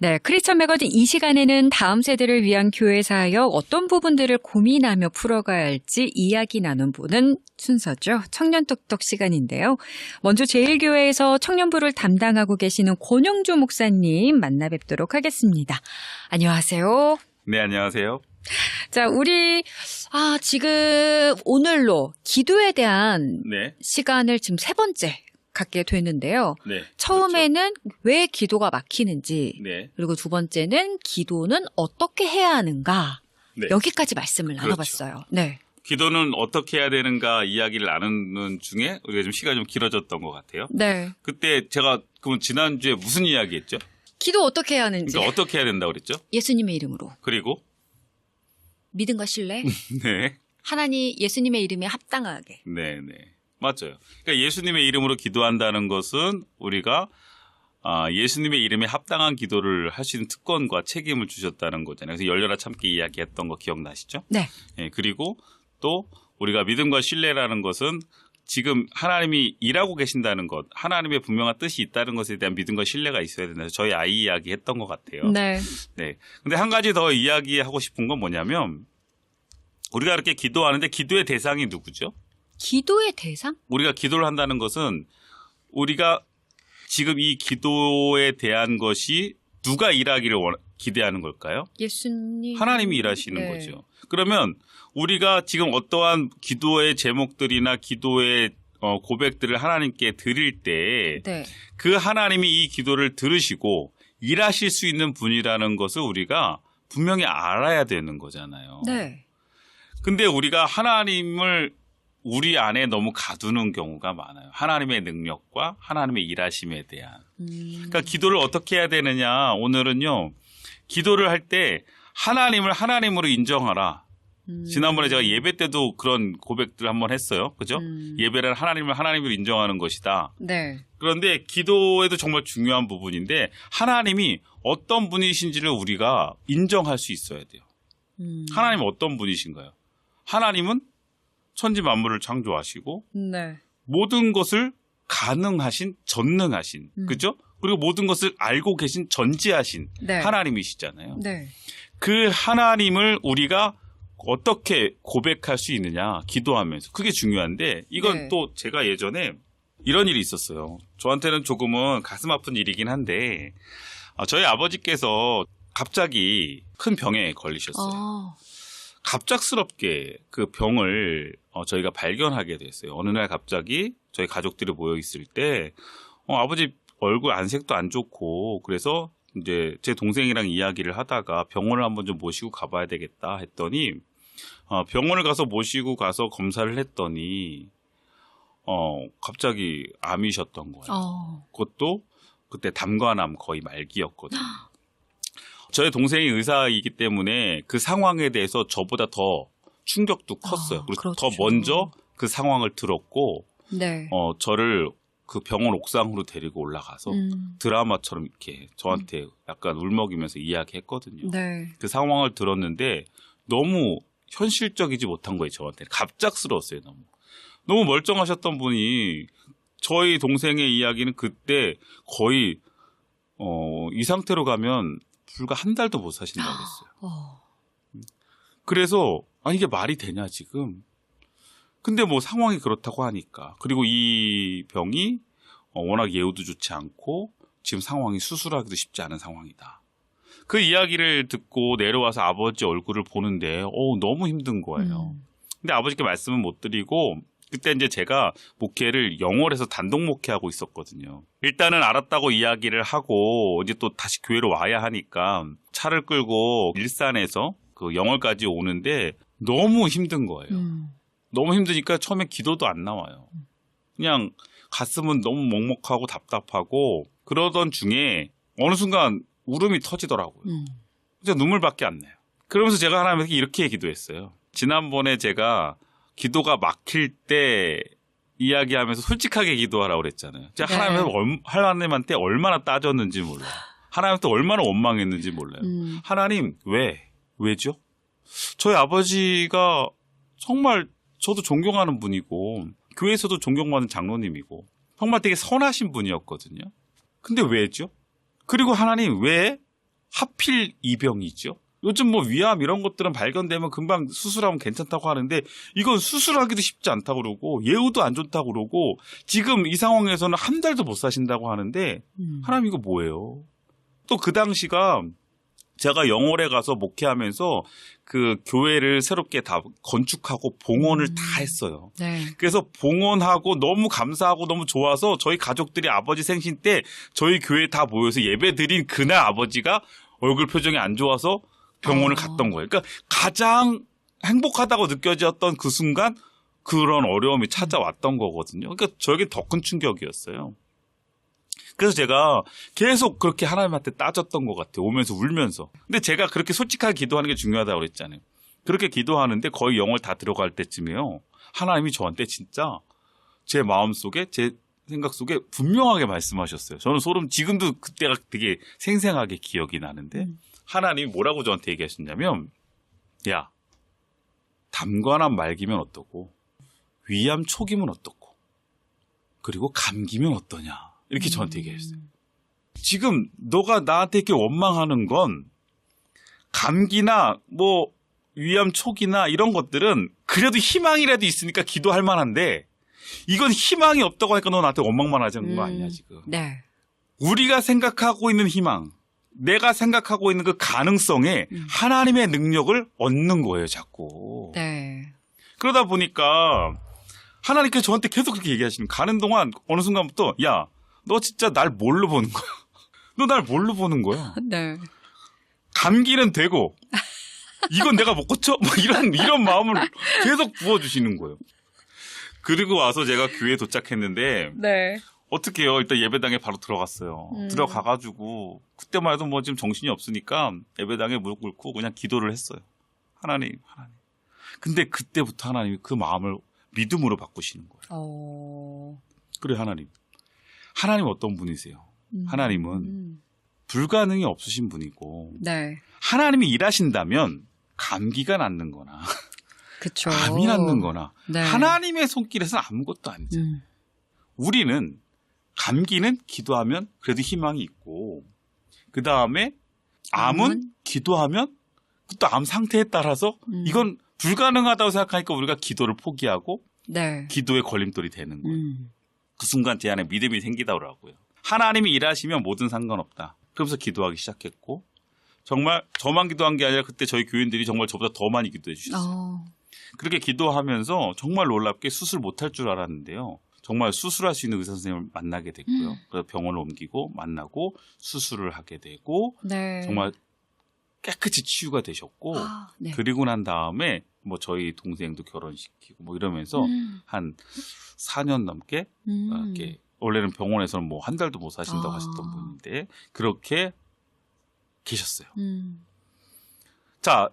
네, 크리스천 매거진 이 시간에는 다음 세대를 위한 교회 사역 어떤 부분들을 고민하며 풀어가야 할지 이야기 나눈보는 순서죠. 청년 톡톡 시간인데요. 먼저 제일교회에서 청년부를 담당하고 계시는 권영주 목사님 만나 뵙도록 하겠습니다. 안녕하세요. 네, 안녕하세요. 자, 우리 아, 지금 오늘로 기도에 대한 네, 시간을 지금 세 번째 갖게 되는데요. 네. 처음에는 왜 기도가 막히는지, 그렇죠. 네, 그리고 두 번째는 기도는 어떻게 해야 하는가. 네. 여기까지 말씀을 그렇죠. 나눠봤어요. 네. 기도는 어떻게 해야 되는가 이야기를 나누는 중에 우리가 좀 시간이 좀 길어졌던 것 같아요. 네. 그때 제가 그럼 지난주에 무슨 이야기 했죠? 기도 어떻게 해야 하는지. 그러니까 어떻게 해야 된다고 그랬죠? 예수님의 이름으로. 그리고, 믿음과 신뢰. 네, 하나님 예수님의 이름에 합당하게. 네, 네. 맞아요. 그러니까 예수님의 이름으로 기도한다는 것은 우리가 아, 예수님의 이름에 합당한 기도를 할수 있는 특권과 책임을 주셨다는 거잖아요. 그래서 열려라 참기 이야기했던 거 기억나시죠? 네. 예, 그리고 또 우리가 믿음과 신뢰라는 것은 지금 하나님이 일하고 계신다는 것, 하나님의 분명한 뜻이 있다는 것에 대한 믿음과 신뢰가 있어야 된다. 저희 아이 이야기 했던 것 같아요. 네. 네. 근데 한 가지 더 이야기하고 싶은 건 뭐냐면 우리가 이렇게 기도하는데 기도의 대상이 누구죠? 기도의 대상? 우리가 기도를 한다는 것은 우리가 지금 이 기도에 대한 것이 누가 일하기를 원- 기대하는 걸까요? 예수님. 하나님이 일하시는 네. 거죠. 그러면 우리가 지금 어떠한 기도의 제목들이나 기도의 어, 고백들을 하나님께 드릴 때그 네. 하나님이 이 기도를 들으시고 일하실 수 있는 분이라는 것을 우리가 분명히 알아야 되는 거잖아요. 네. 근데 우리가 하나님을 우리 안에 너무 가두는 경우가 많아요. 하나님의 능력과 하나님의 일하심에 대한. 음. 그러니까 기도를 어떻게 해야 되느냐. 오늘은요. 기도를 할 때 하나님을 하나님으로 인정하라. 음. 지난번에 제가 예배 때도 그런 고백들을 한번 했어요. 그죠? 음. 예배는 하나님을 하나님으로 인정하는 것이다. 네. 그런데 기도에도 정말 중요한 부분인데 하나님이 어떤 분이신지를 우리가 인정할 수 있어야 돼요. 음. 하나님은 어떤 분이신가요? 하나님은 천지 만물을 창조하시고 네. 모든 것을 가능하신 전능하신 음. 그죠? 그리고 모든 것을 알고 계신 전지하신 네. 하나님이시잖아요. 네. 그 하나님을 우리가 어떻게 고백할 수 있느냐 기도하면서 그게 중요한데 이건 네. 또 제가 예전에 이런 일이 있었어요. 저한테는 조금은 가슴 아픈 일이긴 한데 아, 저희 아버지께서 갑자기 큰 병에 걸리셨어요. 아. 갑작스럽게 그 병을 어, 저희가 발견하게 됐어요. 어느 날 갑자기 저희 가족들이 모여 있을 때 어, 아버지 얼굴 안색도 안 좋고 그래서 이제 제 동생이랑 이야기를 하다가 병원을 한번 좀 모시고 가봐야 되겠다 했더니 어, 병원을 가서 모시고 가서 검사를 했더니 어 갑자기 암이셨던 거예요. 어. 그것도 그때 담관암 거의 말기였거든요. 저의 동생이 의사이기 때문에 그 상황에 대해서 저보다 더 충격도 컸어요. 아, 그래서 그렇죠. 더 먼저 그 상황을 들었고, 네. 어, 저를 그 병원 옥상으로 데리고 올라가서 음. 드라마처럼 이렇게 저한테 약간 울먹이면서 이야기했거든요. 네. 그 상황을 들었는데 너무 현실적이지 못한 거예요, 저한테. 갑작스러웠어요, 너무. 너무 멀쩡하셨던 분이 저희 동생의 이야기는 그때 거의 어, 이 상태로 가면 불과 한 달도 못 사신다고 했어요. 어. 그래서 아 이게 말이 되냐 지금. 근데 뭐 상황이 그렇다고 하니까 그리고 이 병이 어, 워낙 예후도 좋지 않고 지금 상황이 수술하기도 쉽지 않은 상황이다. 그 이야기를 듣고 내려와서 아버지 얼굴을 보는데 어 너무 힘든 거예요. 음. 근데 아버지께 말씀은 못 드리고 그때 이제 제가 목회를 영월에서 단독 목회하고 있었거든요. 일단은 알았다고 이야기를 하고 이제 또 다시 교회로 와야 하니까 차를 끌고 일산에서 그 영월까지 오는데 너무 힘든 거예요. 음. 너무 힘드니까 처음에 기도도 안 나와요. 그냥 가슴은 너무 먹먹하고 답답하고 그러던 중에 어느 순간 울음이 터지더라고요. 음. 진짜 눈물밖에 안 나요. 그러면서 제가 하나님께 이렇게 기도했어요. 지난번에 제가 기도가 막힐 때 이야기하면서 솔직하게 기도하라고 그랬잖아요. 제가 네. 하나님, 얼- 하나님한테 얼마나 따졌는지 몰라요. 하나님한테 얼마나 원망했는지 몰라요. 음. 하나님, 왜? 왜죠? 저희 아버지가 정말 저도 존경하는 분이고, 교회에서도 존경받는 장로님이고, 정말 되게 선하신 분이었거든요. 근데 왜죠? 그리고 하나님, 왜? 하필 이병이죠. 요즘 뭐 위암 이런 것들은 발견되면 금방 수술하면 괜찮다고 하는데 이건 수술하기도 쉽지 않다고 그러고 예후도 안 좋다고 그러고 지금 이 상황에서는 한 달도 못 사신다고 하는데 음. 하나님 이거 뭐예요? 또 그 당시가 제가 영월에 가서 목회하면서 그 교회를 새롭게 다 건축하고 봉헌을 음. 다 했어요. 네. 그래서 봉헌하고 너무 감사하고 너무 좋아서 저희 가족들이 아버지 생신 때 저희 교회 다 모여서 예배 드린 그날 아버지가 얼굴 표정이 안 좋아서 병원을 아. 갔던 거예요. 그러니까 가장 행복하다고 느껴졌던 그 순간 그런 어려움이 찾아왔던 거거든요. 그러니까 저에게 더 큰 충격이었어요. 그래서 제가 계속 그렇게 하나님한테 따졌던 것 같아요. 오면서 울면서. 근데 제가 그렇게 솔직하게 기도하는 게 중요하다고 그랬잖아요. 그렇게 기도하는데 거의 영을 다 들어갈 때쯤에요. 하나님이 저한테 진짜 제 마음 속에 제 생각 속에 분명하게 말씀하셨어요. 저는 소름 지금도 그때가 되게 생생하게 기억이 나는데 음. 하나님이 뭐라고 저한테 얘기하셨냐면 야 담관암 말기면 어떻고 위암 초기면 어떻고 그리고 감기면 어떠냐 이렇게 저한테 얘기했어요. 지금 너가 나한테 이렇게 원망하는 건 감기나 뭐 위암 초기나 이런 것들은 그래도 희망이라도 있으니까 기도할 만한데 이건 희망이 없다고 하니까 너 나한테 원망만 하자는 거 음. 아니야 지금. 네. 우리가 생각하고 있는 희망, 내가 생각하고 있는 그 가능성에 음. 하나님의 능력을 얻는 거예요, 자꾸. 네. 그러다 보니까 하나님께서 저한테 계속 그렇게 얘기하시는. 가는 동안 어느 순간부터 야, 너 진짜 날 뭘로 보는 거야? 너 날 뭘로 보는 거야? 네. 감기는 되고 이건 내가 못 고쳐? 뭐 이런 이런 마음을 계속 부어 주시는 거예요. 그리고 와서 제가 교회에 도착했는데 네. 어떻게 해요? 일단 예배당에 바로 들어갔어요. 음. 들어가가지고 그때만 해도 뭐 지금 정신이 없으니까 예배당에 무릎 꿇고 그냥 기도를 했어요. 하나님, 하나님. 근데 그때부터 하나님이 그 마음을 믿음으로 바꾸시는 거예요. 어. 그래 하나님. 하나님 어떤 분이세요? 음. 하나님은 음. 불가능이 없으신 분이고 네. 하나님이 일하신다면 감기가 낫는 거나 그쵸. 암이 낫는 거나 네. 하나님의 손길에서는 아무것도 아니죠. 음. 우리는 감기는 기도하면 그래도 희망이 있고 그 다음에 암은? 기도하면 또 암 상태에 따라서 음. 이건 불가능하다고 생각하니까 우리가 기도를 포기하고 네. 기도의 걸림돌이 되는 거예요. 음. 그 순간 제 안에 믿음이 생기더라고요. 하나님이 일하시면 뭐든 상관없다. 그러면서 기도하기 시작했고 정말 저만 기도한 게 아니라 그때 저희 교인들이 정말 저보다 더 많이 기도해 주셨어요. 어. 그렇게 기도하면서 정말 놀랍게 수술 못할 줄 알았는데요. 정말 수술할 수 있는 의사 선생님을 만나게 됐고요. 음. 그래서 병원을 옮기고 만나고 수술을 하게 되고 네. 정말 깨끗이 치유가 되셨고 아, 네. 그리고 난 다음에 뭐 저희 동생도 결혼시키고 뭐 이러면서 음. 한 4년 넘게 음. 어, 이렇게 원래는 병원에서는 뭐 한 달도 못 사신다고 아. 하셨던 분인데 그렇게 계셨어요. 음. 자,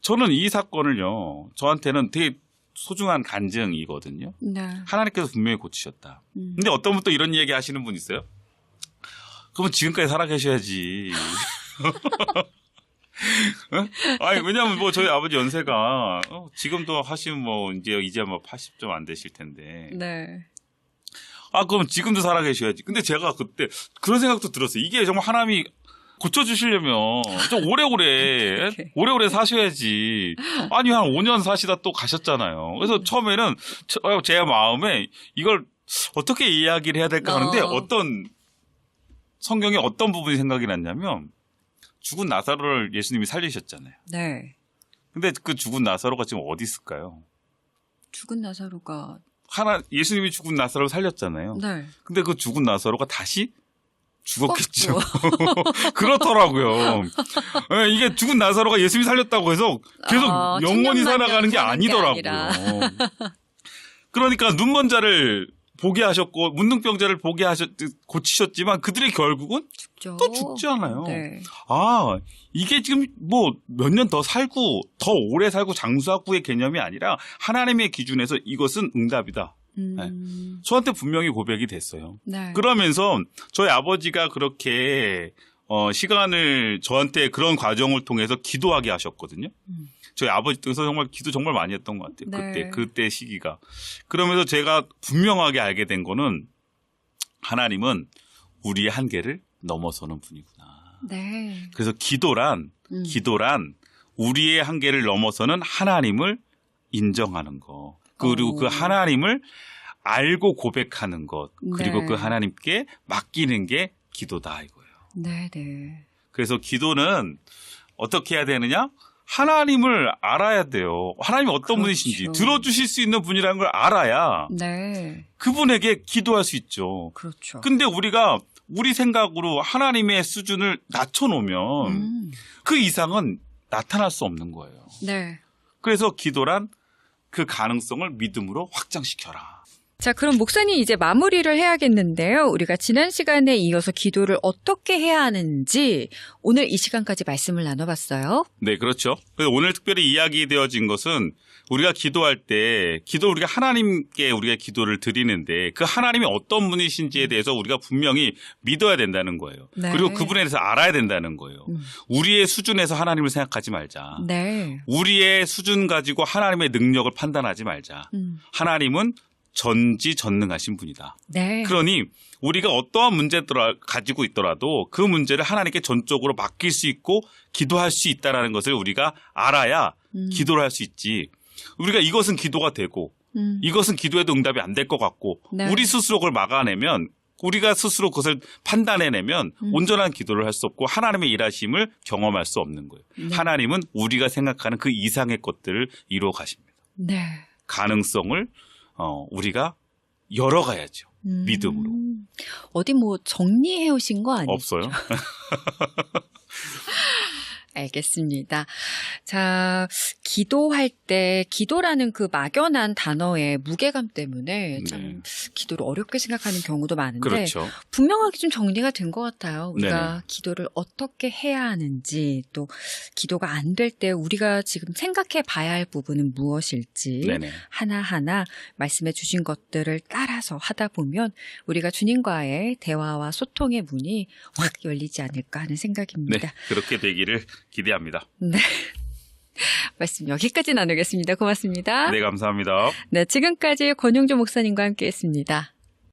저는 이 사건을요, 저한테는 되게 소중한 간증이거든요. 네. 하나님께서 분명히 고치셨다. 음. 근데 어떤 분 또 이런 얘기 하시는 분 있어요? 그러면 지금까지 살아 계셔야지. 어? 아니, 왜냐면 뭐 저희 아버지 연세가, 어, 지금도 하시면 뭐 이제, 이제 뭐 80좀 안 되실 텐데. 네. 아, 그럼 지금도 살아 계셔야지. 근데 제가 그때 그런 생각도 들었어요. 이게 정말 하나님이 고쳐주시려면 좀 오래오래. 오래오래 사셔야지. 아니, 한 5년 사시다 또 가셨잖아요. 그래서 처음에는 저- 어, 제 마음에 이걸 어떻게 이야기를 해야 될까 하는데 어. 어떤 성경에 어떤 부분이 생각이 났냐면 죽은 나사로를 예수님이 살리셨잖아요. 네. 근데 그 죽은 나사로가 지금 어디 있을까요? 죽은 나사로가 하나, 예수님이 죽은 나사로를 살렸잖아요. 네. 근데 그 죽은 나사로가 다시 죽었겠죠. 어, 그렇더라고요. 예, 이게 죽은 나사로가 예수님이 살렸다고 해서 계속 아, 영원히 살아가는 게 사는 게 아니더라고요. 그러니까 눈먼 자를 보게 하셨고 문둥병자를 보게 하셨 고치셨지만 그들의 결국은 죽죠. 또 죽지 않아요. 네. 아 이게 지금 뭐 몇 년 더 살고 더 오래 살고 장수하고의 개념이 아니라 하나님의 기준에서 이것은 응답이다. 음. 저한테 분명히 고백이 됐어요. 네. 그러면서 저희 아버지가 그렇게 어, 시간을 저한테 그런 과정을 통해서 기도하게 하셨거든요. 음. 저희 아버지 통해서 정말 기도 정말 많이 했던 것 같아요. 네. 그때 그때 시기가. 그러면서 제가 분명하게 알게 된 거는 하나님은 우리의 한계를 넘어서는 분이구나. 네. 그래서 기도란 음. 기도란 우리의 한계를 넘어서는 하나님을 인정하는 것. 그리고 오. 그 하나님을 알고 고백하는 것. 그리고 네. 그 하나님께 맡기는 게 기도다 이거예요. 네, 네. 그래서 기도는 어떻게 해야 되느냐? 하나님을 알아야 돼요. 하나님이 어떤 그렇죠. 분이신지 들어주실 수 있는 분이라는 걸 알아야 네. 그분에게 기도할 수 있죠. 그렇죠. 근데 우리가 우리 생각으로 하나님의 수준을 낮춰놓으면 음. 그 이상은 나타날 수 없는 거예요. 네. 그래서 기도란 그 가능성을 믿음으로 확장시켜라. 자, 그럼 목사님 이제 마무리를 해야겠는데요. 우리가 지난 시간에 이어서 기도를 어떻게 해야 하는지 오늘 이 시간까지 말씀을 나눠봤어요. 네, 그렇죠. 그래서 오늘 특별히 이야기되어진 것은 우리가 기도할 때 기도 우리가 하나님께 우리가 기도를 드리는데 그 하나님이 어떤 분이신지에 대해서 우리가 분명히 믿어야 된다는 거예요. 네. 그리고 그분에 대해서 알아야 된다는 거예요. 음. 우리의 수준에서 하나님을 생각하지 말자. 네. 우리의 수준 가지고 하나님의 능력을 판단하지 말자. 음. 하나님은 전지전능하신 분이다. 네. 그러니 우리가 어떠한 문제를 가지고 있더라도 그 문제를 하나님께 전적으로 맡길 수 있고 기도할 수 있다라는 것을 우리가 알아야 음. 기도를 할 수 있지. 우리가 이것은 기도가 되고 음. 이것은 기도해도 응답이 안 될 것 같고 네. 우리 스스로 그걸 막아내면 우리가 스스로 그것을 판단해내면 음. 온전한 기도를 할 수 없고 하나님의 일하심을 경험할 수 없는 거예요. 네. 하나님은 우리가 생각하는 그 이상의 것들을 이루어 가십니다. 네. 가능성을 어, 우리가 열어가야죠. 음. 믿음으로. 어디 뭐 정리해 오신 거 아니죠? 없어요? 알겠습니다. 자, 기도할 때 기도라는 그 막연한 단어의 무게감 때문에 참 네. 기도를 어렵게 생각하는 경우도 많은데 그렇죠. 분명하게 좀 정리가 된 것 같아요. 우리가 네네. 기도를 어떻게 해야 하는지 또 기도가 안 될 때 우리가 지금 생각해 봐야 할 부분은 무엇일지 네네. 하나하나 말씀해 주신 것들을 따라서 하다 보면 우리가 주님과의 대화와 소통의 문이 확 열리지 않을까 하는 네. 생각입니다. 그렇게 되기를 기대합니다. 네. 말씀 여기까지 나누겠습니다. 고맙습니다. 네, 감사합니다. 네, 지금까지 권용조 목사님과 함께 했습니다.